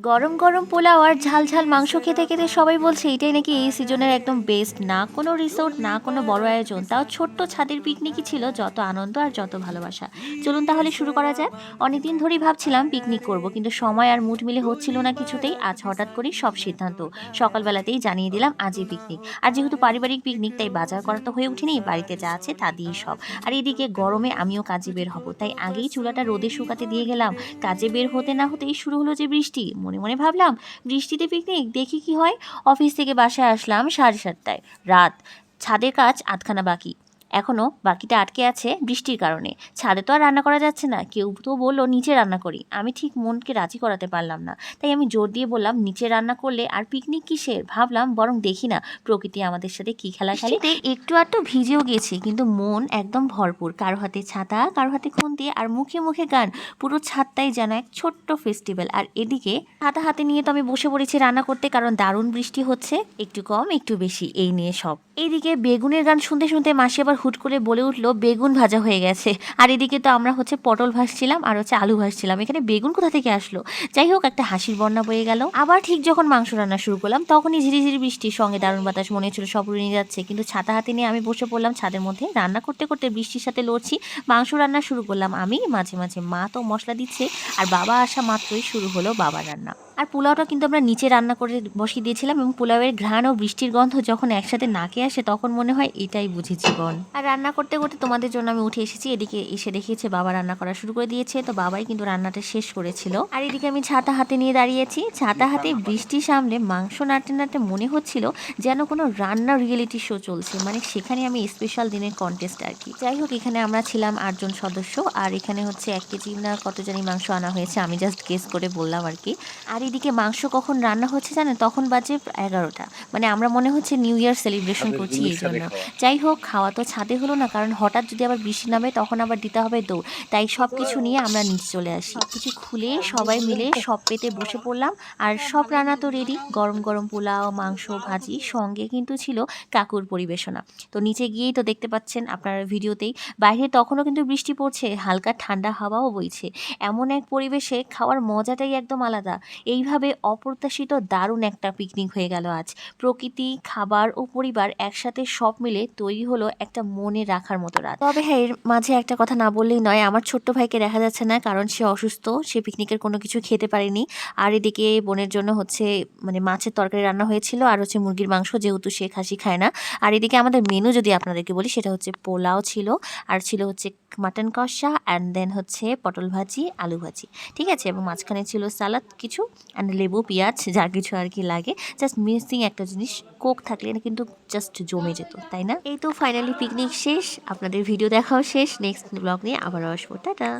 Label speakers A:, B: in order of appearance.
A: গরম গরম পোলাও আর ঝাল ঝাল মাংস খেতে খেতে সবাই বলছে, এটাই নাকি এই সিজনের একদম বেস্ট না কোনো রিসোর্ট না কোনো বড় আয়োজন। তাও ছোট্ট ছাদের পিকনিকই ছিল যত আনন্দ আর যত ভালোবাসা। চলুন তাহলে শুরু করা যাক। অনেকদিন ধরেই ভাবছিলাম পিকনিক করব, কিন্তু সময় আর মুড মিলে হচ্ছিল না কিছুতেই। আজ হঠাৎ করেই সব সিদ্ধান্ত। সকালবেলাতেই জানিয়ে দিলাম আজই পিকনিক আর যেহেতু পারিবারিক পিকনিক তাই বাজার করা তো হয়ে ওঠেনি, বাড়িতে যা আছে তা দিয়েই সব। আর এদিকে গরমে আমিও কাজে বের হব, তাই আগেই চুলাটা রোদে শুকাতে দিয়ে গেলাম। কাজে বের হতে না হতেই শুরু হলো যে বৃষ্টি। মনে মনে ভাবলাম বৃষ্টিতে পিকনিক দেখি কি হয়। অফিস থেকে বাসায় আসলাম সাড়ে সাতটায়, রাত। ছাদের কাজ আধখানা বাকি। এখনও বাকিটা আটকে আছে বৃষ্টির কারণে। ছাদে তো আর রান্না করা যাচ্ছে না। কেউ তো বলল, নিচে রান্না করি। আমি ঠিক মনকে রাজি করাতে পারলাম না। তাই আমি জোর দিয়ে বললাম, নিচে রান্না করলে আর পিকনিক কিসের? ভাবলাম, বরং দেখি না প্রকৃতি আমাদের সাথে কি খেলা খেলে। একটু আধটু ভিজেও গেছি, কিন্তু মন একদম ভরপুর। কারও হাতে ছাতা, কারও হাতে খুন্তি আর মুখে মুখে গান, পুরো ছাদটাই যেন এক ছোট্ট ফেস্টিভ্যাল আর এদিকে ছাতা হাতে নিয়ে তো আমি বসে পড়েছি রান্না করতে, কারণ দারুণ বৃষ্টি হচ্ছে। একটু কম, একটু বেশি, এই নিয়ে সব। এইদিকে বেগুনের গান শুনতে শুনতে মাসি আবার হুট করে বলে উঠল, বেগুন ভাজা হয়ে গেছে। আর এদিকে তো আমরা হচ্ছে পটল ভাজছিলাম আর হচ্ছে আলু ভাজছিলাম। এখানে বেগুন কোথা থেকে আসলো? যাই হোক, একটা হাসির বন্যা বয়ে গেল। আবার ঠিক যখন মাংস রান্না শুরু করলাম, তখনই ঝিরিঝিরি বৃষ্টির সঙ্গে দারুণ বাতাস মনে হচ্ছিল, সব নিয়ে যাচ্ছে। কিন্তু ছাতা হাতে নিয়ে আমি বসে পড়লাম ছাদের মধ্যে। রান্না করতে করতে বৃষ্টির সাথে লড়ছি, মাংস রান্না শুরু করলাম আমি। মাঝে মাঝে মা তো মশলা দিচ্ছে, আর বাবা আসা মাত্রই শুরু হলো বাবা রান্না। আর পোলাওটা কিন্তু আমরা নিচে রান্না করে বসিয়ে দিয়েছিলাম এবং পোলাওয়ের ঘ্রাণ ও বৃষ্টির গন্ধ যখন একসাথে নাকে আসে, তখন মনে হয় এটাই বুঝি জীবন। আর রান্না করতে করতে তোমাদের জন্য আমি উঠে এসেছি। এদিকে এসে দেখিয়েছে বাবা রান্না করা শুরু করে দিয়েছে। তো বাবাই কিন্তু রান্নাটা শেষ করেছিল। আর এদিকে আমি ছাতা হাতে নিয়ে দাঁড়িয়েছি। ছাতা হাতে বৃষ্টি সামলে মাংস নাড়তে নাড়তে মনে হচ্ছিল যেন কোনো রান্না রিয়েলিটি শো চলছে। মানে সেখানে আমি স্পেশাল দিনের কন্টেস্ট আর কি। যাই হোক এখানে আমরা ছিলাম আটজন সদস্য। আর এখানে হচ্ছে এক কেজি না কত জানি মাংস আনা হয়েছে। আমি জাস্ট গেস করে বললাম আর কি। আর এদিকে মাংস কখন রান্না হচ্ছে জানেন? তখন বাজে এগারোটা। মানে আমরা মনে হচ্ছে নিউ ইয়ার সেলিব্রেশন করছি এই জন্য যাই হোক খাওয়া তো ছাদে হলো না, কারণ হঠাৎ যদি আবার বৃষ্টি নামে তখন আবার দিতে হবে দৌড়। তাই সব কিছু নিয়ে আমরা নিচে চলে আসি। কিছু খুলে সবাই মিলে সব পেতে বসে পড়লাম। আর সব রান্না তো রেডি গরম গরম পোলাও, মাংস, ভাজি সঙ্গে কিন্তু ছিল কাকুর পরিবেশনা। তো নিচে গিয়েই তো দেখতে পাচ্ছেন আপনারা ভিডিওতেই। বাইরে তখনও কিন্তু বৃষ্টি পড়ছে, হালকা ঠান্ডা হাওয়াও বইছে। এমন এক পরিবেশে খাওয়ার মজাটাই একদম আলাদা। এইভাবে অপ্রত্যাশিত দারুণ একটা পিকনিক হয়ে গেল আজ। প্রকৃতি, খাবার ও পরিবার একসাথে সব মিলে তৈরি হলো একটা মনে রাখার মতো রাত। তবে হ্যাঁ এর মাঝে একটা কথা না বললেই নয়, আমার ছোট্ট ভাইকে দেখা যাচ্ছে না, কারণ সে অসুস্থ, সে পিকনিকের কোনো কিছু খেতে পারেনি। আর এদিকে বোনের জন্য হচ্ছে মানে মাছের তরকারি রান্না হয়েছিল, আর হচ্ছে মুরগির মাংস যেহেতু সে খাসি খায় না। আর এদিকে আমাদের মেনু যদি আপনাদেরকে বলি, সেটা হচ্ছে পোলাও ছিল, আর ছিল হচ্ছে মাটন কষা অ্যান্ড দেন হচ্ছে পটল ভাজি, আলু ভাজি। ঠিক আছে? এবং মাঝখানে ছিল সালাদ কিছু অ্যান্ড লেবু, পেঁয়াজ, যা কিছু আর কি লাগে। জাস্ট মিসিং একটা জিনিস, কোক থাকলে না কিন্তু জাস্ট জমে যেত, তাই না? এই তো ফাইনালি পিকনিক শেষ আপনাদের ভিডিও দেখাও শেষ নেক্সট ব্লগ নিয়ে আবার আসব। টাটা!